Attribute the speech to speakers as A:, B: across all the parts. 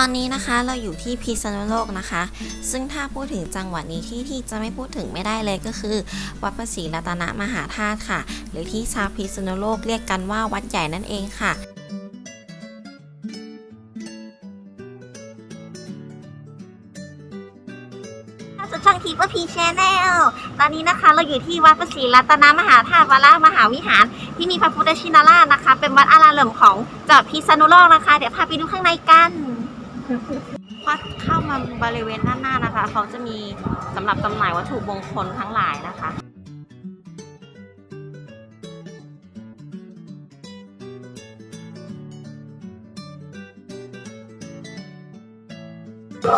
A: อนนี้นะคะเราอยู่ที่พิษณุโลกนะคะ ซึ่งถ้าพูดถึงจังหวัดนี้ที่ที่จะไม่พูดถึงไม่ได้เลยก็คือ วัดพระศรีรัตนมหาธาตุค่ะ หรือที่ชาวพิษณุโลกเรียกกันว่าวัดใหญ่นั่นเองค่ะ
B: สุดช่องทีว่าพีแชนแนลตอนนี้นะคะเราอยู่ที่วัดพระศรีรัตนมหาธาตุวรมหาวิหาร ที่มีพระพุทธชินราชนะคะ เป็นวัดอารามหลวงของจังหวัดพิษณุโลกนะคะ เดี๋ยวพาไปดูข้างในกัน พอเข้ามาบริเวณด้านหน้านะคะ เขาจะมีสำหรับจำหน่ายวัตถุมงคลทั้งหลายนะคะ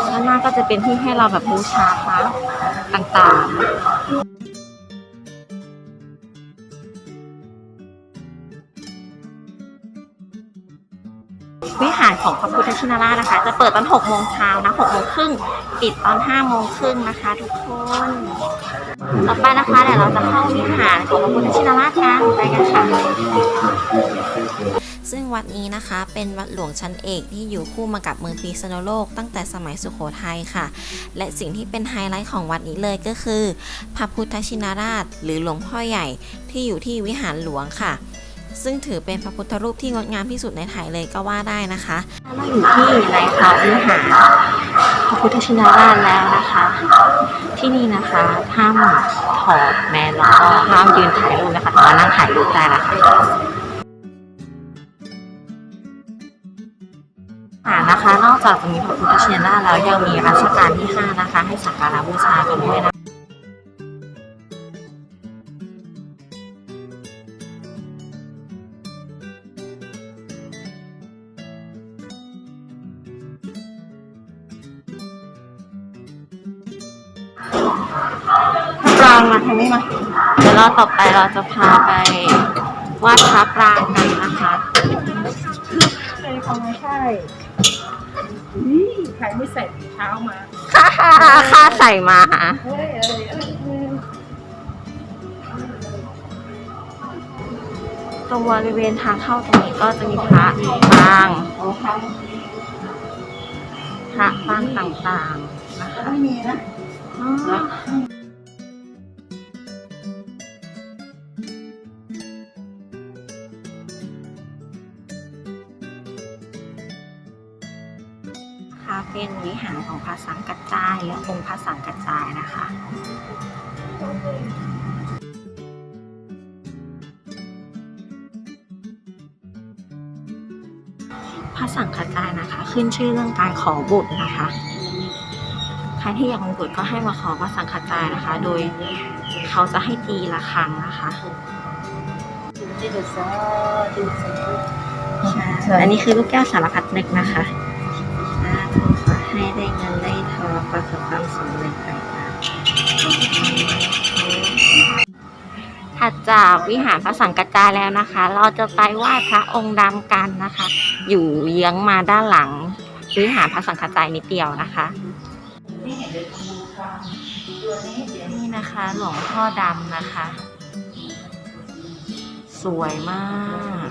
B: ด้านหน้าก็จะเป็นที่ให้เราแบบบูชาพระต่างๆ วิหารของพระพุทธชินราชนะคะ จะเปิดตอน6โมงเช้านะ6โมงครึ่งปิดตอน5โมงครึ่งนะคะ ทุกคน ต่อไปนะคะเดี๋ยวเราจะเข้าวิหารของพระพุทธชินราชกันไปกันค่ะ
A: ซึ่งวัดนี้นะคะเป็นวัดหลวงชั้นเอกที่อยู่คู่มากับเมืองพิษณุโลกตั้งแต่สมัยสุโขทัยค่ะ และสิ่งที่เป็นไฮไลท์ของวัดนี้เลยก็คือ พระพุทธชินราช หรือหลวงพ่อใหญ่ที่อยู่ที่วิหารหลวงค่ะ ซึ่งถือเป็นพระพุทธรูปที่งดงามที่สุดในไทยเลยก็ว่าได้นะคะ
B: เราอยู่ที่ในเขาวิหารพระพุทธชินราชแล้วนะคะ ที่นี่นะคะห้ามถอดแมสแล้วก็ห้ามยืนถ่ายรูปนะคะแต่ว่านั่งถ่ายรูปได้นะคะอ่านะคะ นอกจากจะมีพระพุทธชินราชแล้วยังมีรัชกาลที่ 5 นะคะ ให้สักการะบูชากันด้วยนะ ปรางมาทางนี้มาเดี๋ยวเราต่อไปเราจะพาไปวาดพระปรางกันนะคะ
C: ใช่ของไม่ใช่นี่ใครไม่ใส่ถุงเท้ามา
B: ค่าค่าใส่มา
C: เฮ้ยเอ้ยเอ้ยเอ้ย
B: ตรงบริเวณทางเข้าตรงนี้ก็จะมีพระปรางพระปรางต่างๆนะคะ
C: ไม่มีนะ
B: ค่ะเป็นวิหารของพระสังกัจจายและองค์พระสังกัจจายนะคะพระสังฆจายนะคะ ขึ้นชื่อเรื่องการขอบุตรนะคะ ใครที่อยากมีบุตรก็ให้มาขอพระสังฆจายนะคะ โดยเขาจะให้ตีละครั้งนะคะ
C: จิตซาจิตซา
B: อันนี้คือลูกแก้วสารพัดนึกนะคะสาธุขอให้ได้เงินได้ทองประสบความสำเร็จต่างๆถัดจากวิหารพระสังกัจจายแล้วนะคะ เราจะไปไหว้พระองค์ดำกันนะคะ อยู่เยื้องมาด้านหลังวิหารพระสังกัจจายนิดเดียวนะคะ นี่นะคะหลวงพ่อดำนะคะ สวยมาก